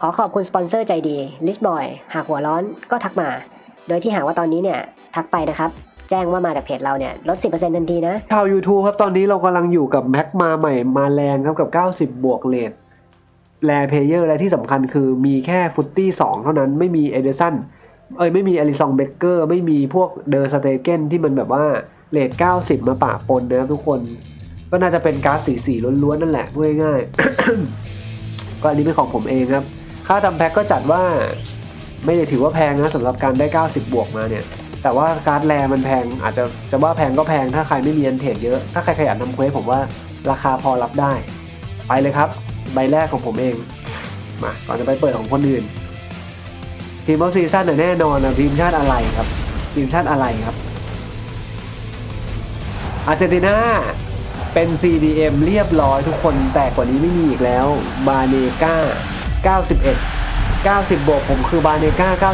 ขอขอบคุณสปอนเซอร์ใจดี List Boy หากหัวร้อนก็ทักมา โดยที่หากว่าตอนนี้เนี่ยทักไปนะครับแจ้งว่ามาจากเพจเราเนี่ยลด 10%ทันทีนะชาว YouTube ครับ ตอนนี้เรากำลังอยู่กับแม็กมาใหม่มาแรงครับกับ 90 บวกเลทแรเพเยอร์และที่สำคัญคือมีแค่ฟุตตี้ 2 เท่านั้นไม่มีเอเดสันเอ้ยไม่มีอลิซองเบเกอร์ไม่มีพวกเดอร์สเตเกนที่มันแบบว่าเลท90 มาปะปนนะครับทุกคน ก็น่าจะเป็นการ์ดสีสีล้วนๆนั่นแหละพูดง่ายๆ ก็อันนี้เป็นของผมเองครับ ค่าทำแพ็คก็จัดว่าไม่ได้ถือว่าแพงนะสำหรับการได้ 90 บวกมาเนี่ย แต่ว่าการ์ดแรมันแพง อาจจะจะว่าแพงก็แพงถ้าใครไม่มีอันเทรดเยอะ ถ้าใครขยันทำเควสผมว่าราคาพอรับได้ ไปเลยครับ ใบแรกของผมเอง มาก่อนจะไปเปิดของคนอื่น ทีมออฟซีซั่นแน่นอนนะทีมชาติอะไรครับ ทีมชาติอะไรครับอาร์เจนตินา เป็น CDM เรียบร้อยทุกคนแต่กว่านี้ไม่มีอีกแล้วบาเนกา91 90 บวกผมคือบาเนกา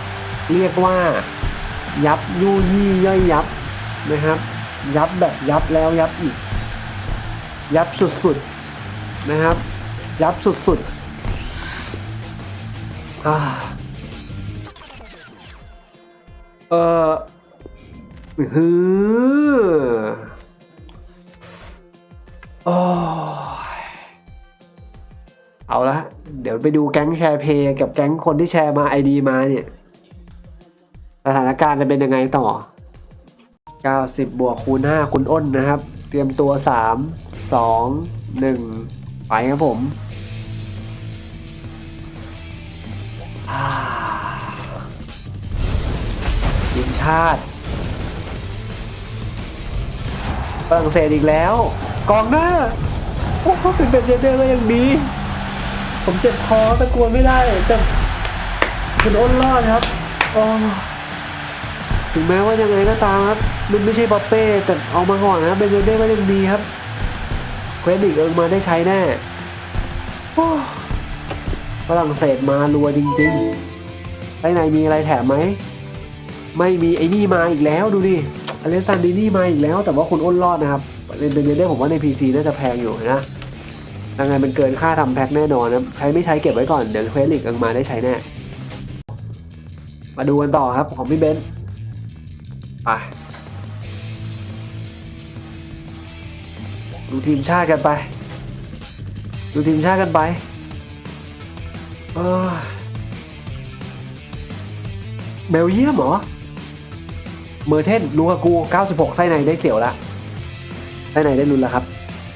91 เรียกว่ายับยู่ยี่ย่อยยับนะครับ ยับแบบยับแล้วยับอีก ยับสุดๆนะครับ ยับสุดๆอ่าเออฮือ โอ้ยเอาละ เดี๋ยวไปดูแก๊งแชร์เพย์กับแก๊งคนที่แชร์มาไอดีมาเนี่ย สถานการณ์จะเป็นยังไงต่อ 90 บวกคูณ 5 คุณอ้นนะครับ เตรียมตัว 3 2 1 ไปครับผมอ่าทีมชาติฝรั่งเศสอีกแล้ว กองหน้า โอ้โหเป็นเป็นเจเดอร์ก็ยังดี ผมเจ็บคอตะกวนไม่ได้ แต่คุณอ้นรอดครับโอ้ถึงแม้ว่ายังไงก็ตามครับ มันไม่ใช่บัปเป้แต่เอามาก่อนนะเบนเยเด้ก็ยังดีครับเควดิกเอิงมาได้ใช้แน่ฝรั่งเศสมารัวจริงๆไอ้ไหนมีอะไรแถมไหม ไม่มีไอ้นี่มาอีกแล้วดูดิอเลสซันดินี่มาอีกแล้ว แต่ว่าคุณอ้นรอดนะครับ เบนเยเด้ผมว่าใน PC น่าจะแพงอยู่นะยังไงมันเกินค่าทำแพ็คแน่นอนนะใช้ไม่ใช้เก็บไว้ก่อน เดี๋ยวเควดิกเอิงมาได้ใช้แน่ มาดูกันต่อครับของพี่เบนซ์ไปดูทีมชาติกันไป ดูทีมชาติกันไปเอ้ยเบลเยียมเหรอ เมอร์เทนลูกากู 96 ไส้ในได้เสียวละ ส้ในได้ลุ้นแล้วครับ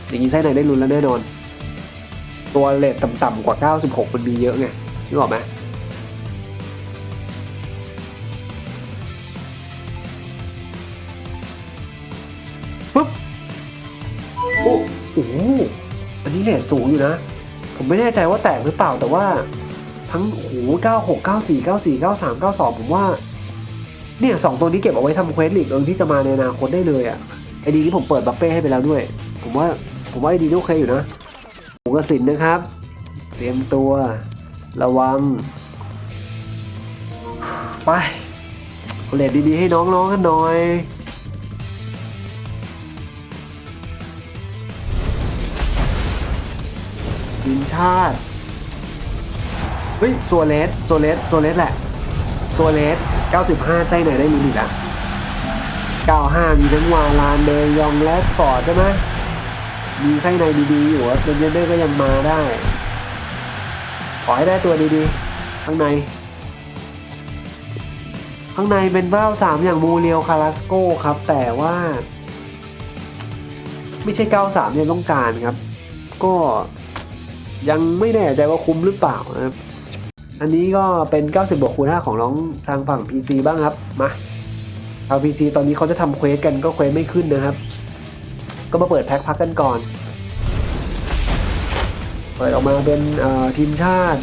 อย่างนี้ไส้ในได้ลุ้นแล้วแน่นอน ตัวเลทต่ำๆกว่า 96 มันมีเยอะไงนึกออกไหมปุ๊บโอ้โอ้โหอันนี้เลทสูงอยู่นะ ผมไม่แน่ใจว่าแตกหรือเปล่าแต่ว่าทั้งโอ้โห96 94 94 93 92 ผมว่า เนี่ยสองตัวนี้เก็บเอาไว้ทำเควสลีกเอิงที่จะมาในอนาคตได้เลยอะ่ะ ไอดีที่ผมเปิดบัฟเป้ให้ไปแล้วด้วย ผมว่าผมว่าไอดีนี่โอเคอยู่นะหมูกระสินนะครับ เตรียมตัว ระวัง ไปเลทดีๆให้น้องๆกันหน่อยทีมชาติ เฮ้ยโซเลสซัวเลสซัวเลสแหละโซเลส95ใต้ไหนได้ลุ้นอีกอะ 95 มีทั้งวาลานเดยองและฟอร์ดใช่ไหมมีไส้ในดีๆอยู่เจนเดอร์ก็ยังมาได้ ขอให้ได้ตัวดีๆ ข้างใน ข้างในเป็นเบ้าสามอย่างมูเรียวคาราสโกครับ แต่ว่า ไม่ใช่ 93ยังต้องการครับ ก็ยังไม่แน่ใจว่าคุ้มหรือเปล่านะครับ อันนี้ก็เป็น90บวกคูณ5ของน้องทางฝั่ง PC บ้างครับ มา ทาง PC ตอนนี้เขาจะทำเควสกันก็เควสไม่ขึ้นนะครับ ก็มาเปิดแพ็คพักกันก่อน เปิดออกมาเป็นทีมชาติ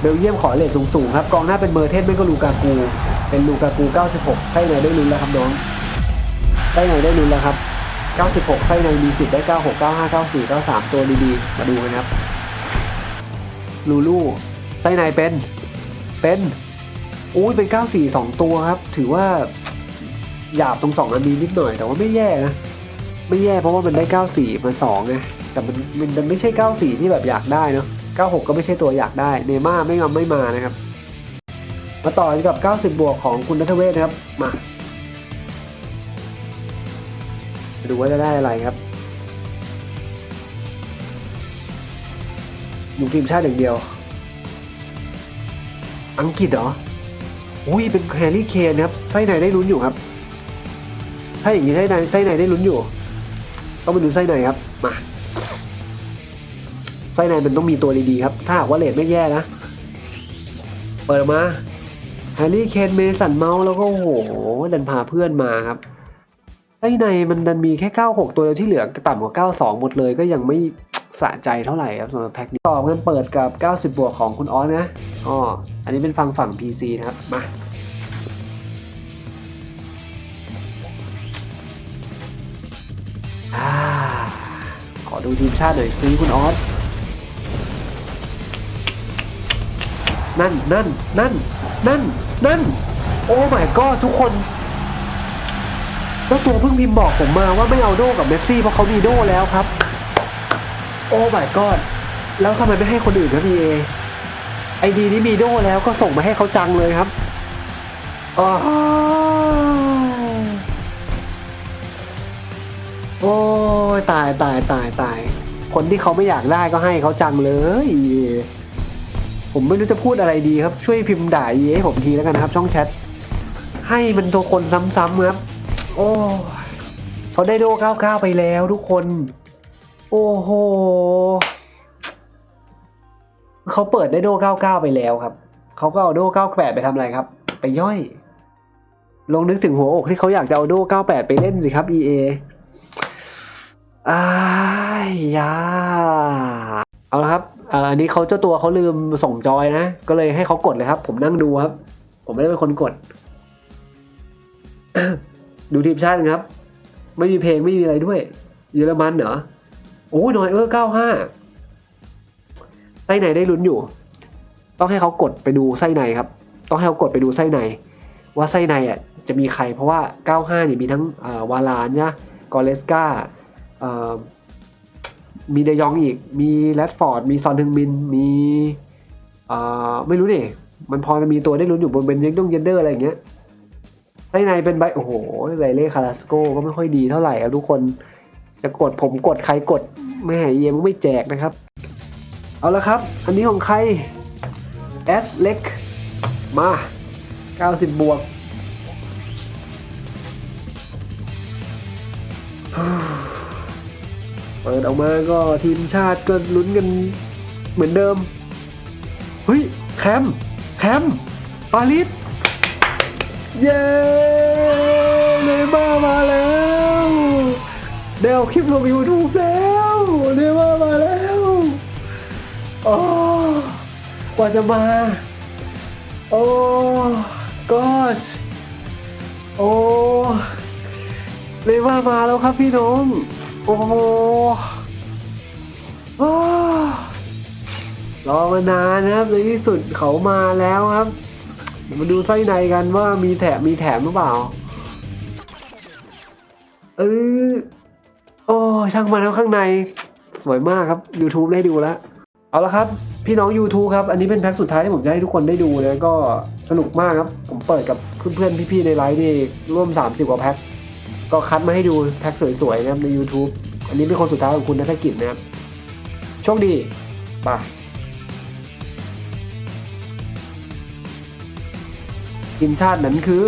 เบลเยียมขอเลทสูงๆครับกองหน้าเป็นเมอร์เทนไม่ก็ลูกากู เป็นลูกากู 96ใช่ไหนได้ลุ้นแล้วครับน้องได้ไหนได้ลุ้นแล้วครับ 96ไส้ในมีสิทธิ์ได้ 96 95 94 93 ตัวดีๆ มาดูกันครับ ลูลูไส้ในเป็น เป็น อุ้ยเป็น 94 2 ตัวครับ ถือว่าหยาบตรง 2 อันนี้นิดหน่อย แต่ว่าไม่แย่นะ ไม่แย่เพราะว่ามันได้ 94 มา2ไงแต่มันมันไม่ใช่ 94 ที่แบบอยากได้เนาะ96 ก็ไม่ใช่ตัวอยากได้ เนม่าไม่มาไม่มานะครับ มาต่อกันกับ90 บวกของคุณนัทเวศนะครับ มาดูว่าจะได้อะไรครับดูทีมชาติอย่างเดียว อังกฤษเหรอ อุ้ยเป็นแฮร์รี่เคนครับไส้ในได้ลุ้นอยู่ครับ ถ้าอย่างนี้ไส้ในไส้ในได้ลุ้นอยู่ ต้องมาดูไส้ในครับมาไส้ในมันต้องมีตัวดีๆครับ ถ้าหากว่าเลดไม่แย่นะ เปิดมาแฮร์รี่เคนเมสันเมาส์แล้วก็โอ้โหดันพาเพื่อนมาครับไส้ในมันดันมีแค่ 96 ตัวเดียวที่เหลือต่ำกว่า 92 หมดเลยก็ยังไม่สะใจเท่าไหร่ครับสำหรับแพ็คนี้ต่อกันเปิดกับ 90 บวกของคุณออสนะอ๋อ อันนี้เป็นฟังฝั่ง PC นะครับ มาอขอดูทีมชาติหน่อยซิคุณออสนั่นนั่นนั่นนั่นนั่น โอ้ my god ทุกคนเจ้าตัวเพิ่งพิมพ์บอกผมมาว่าไม่เอาโดกับเมสซี่เพราะเขามีโดแล้วครับ โอ้ my god แล้วทำไมไม่ให้คนอื่นครับพีเอ ไอดีนี้มีโดแล้วก็ส่งมาให้เขาจังเลยครับอ้โอ้ยตายตายตายตาย คนที่เขาไม่อยากได้ก็ให้เขาจังเลย ผมไม่รู้จะพูดอะไรดีครับ ช่วยพิมพ์ด่าเย้ให้ผมทีแล้วกันนะครับ ช่องแชท ให้มันตัวคนซ้ำๆครับ โอ้เขาได้โด99ไปแล้วทุกคน โอ้โห เขาเปิดได้โด99 ไปแล้วครับ เขาก็เอาโด98 ไปทำอะไรครับ ไปย่อย ลองนึกถึงหัวอกที่เขาอยากจะเอาโด98 ไปเล่นสิครับ EA อ้ายยาเอาละครับอันนี้เขาเจ้าตัวเขาลืมส่งจอยนะ ก็เลยให้เขากดเลยครับ ผมนั่งดูครับ ผมไม่ได้เป็นคนกด ดูทีมชาติครับ ไม่มีเพลงไม่มีอะไรด้วย เยอรมันเหรอ โอ้ยหน้อยเออเก้าห้า ไส้ในได้ลุ้นอยู่ ต้องให้เขากดไปดูไส้ในครับ ต้องให้เขากดไปดูไส้ใน ว่าไส้ในอะจะมีใคร เพราะว่าเก้าห้าเนี่ยมีทั้งวาลานเนี่ยกอเลสกามีเดยองอีก มีแรดฟอร์ด มีซอนทึงมิน มีไม่รู้เนี่ยมันพอจะมีตัวได้ลุ้นอยู่บนเบนเยนต้องเยนเดอร์อะไรอย่างเงี้ยไส้ในเป็นใบโอ้โหไบเล่คาราสโกก็ไม่ค่อยดีเท่าไหร่ครับทุกคนจะกดผมกดใครกดแม่หายเยมไม่แจกนะครับ เอาละครับ อันนี้ของใคร S เล็ก มา 90 บวก เปิดออกมาก็ทีมชาติก็ลุ้นกันเหมือนเดิม เฮ้ย แคม แคม ปาลิสเย้เนย์ม่ามาแล้ว เดวคลิปลงยูทูบแล้วเนย์ม่ามาแล้ว โอ้กว่าจะมา โอ้กอชโอ้เนย์ม่ามาแล้วครับพี่น้องโอ้โหอ้าวรอมานานนะครับในที่สุดเขามาแล้วครับเดี๋ยวมาดูไส้ในกันว่ามีแถมมีแถมหรือเปล่า เออโอ้ช่างมันแล้วข้างใน สวยมากครับ YouTube ได้ดูแล้ว เอาละครับพี่น้อง YouTube ครับ อันนี้เป็นแพ็คสุดท้ายที่ผมจะให้ทุกคนได้ดูนะก็สนุกมากครับ ผมเปิดกับเพื่อนๆ พี่ๆ ในไลฟ์นี่ร่วม 30 กว่าแพ็ค ก็คัดมาให้ดูแพ็คสวยๆ นะครับ ใน YouTube อันนี้เป็นคนสุดท้ายของคุณนัฐกิจนะครับ โชคดีบายทีมชาตินั้นคือ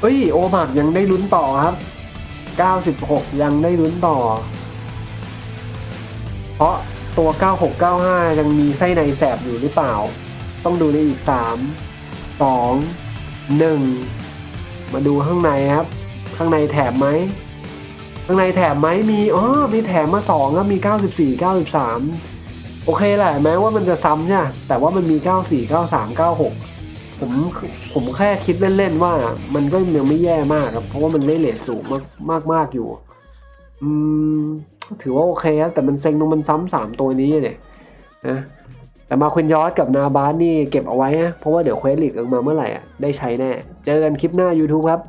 เอ้ย โอมากยังได้ลุ้นต่อครับ 96 ยังได้ลุ้นต่อ ราะตัว 96 95 ยังมีไส้ในแสบอยู่หรือเปล่า ต้องดูในอีก 3 2 1 มาดูข้างในครับ ข้างในแถมไหม ข้างในแถมไหมมีอ๋อมีแถมมา2ครับมี 94 93 โอเคแหละแม้ว่ามันจะซ้ำใช่ไหมแต่ว่ามันมี 94 93 96 ผมผมแค่คิดเล่นๆว่ามันก็ยังไม่แย่มากครับ เพราะว่ามันได้เลทสูงมากมากมากอยู่ อืม ถือว่าโอเคนะแต่มันเซ็งตรงมันซ้ำสามตัวนี้เนี่ยนะแต่มาควินยอสกับนาบาสนี่เก็บเอาไว้นะเพราะว่าเดี๋ยวเควสลิกออกมาเมื่อไหร่อะได้ใช้แน่ เจอกันคลิปหน้า YouTube ครับ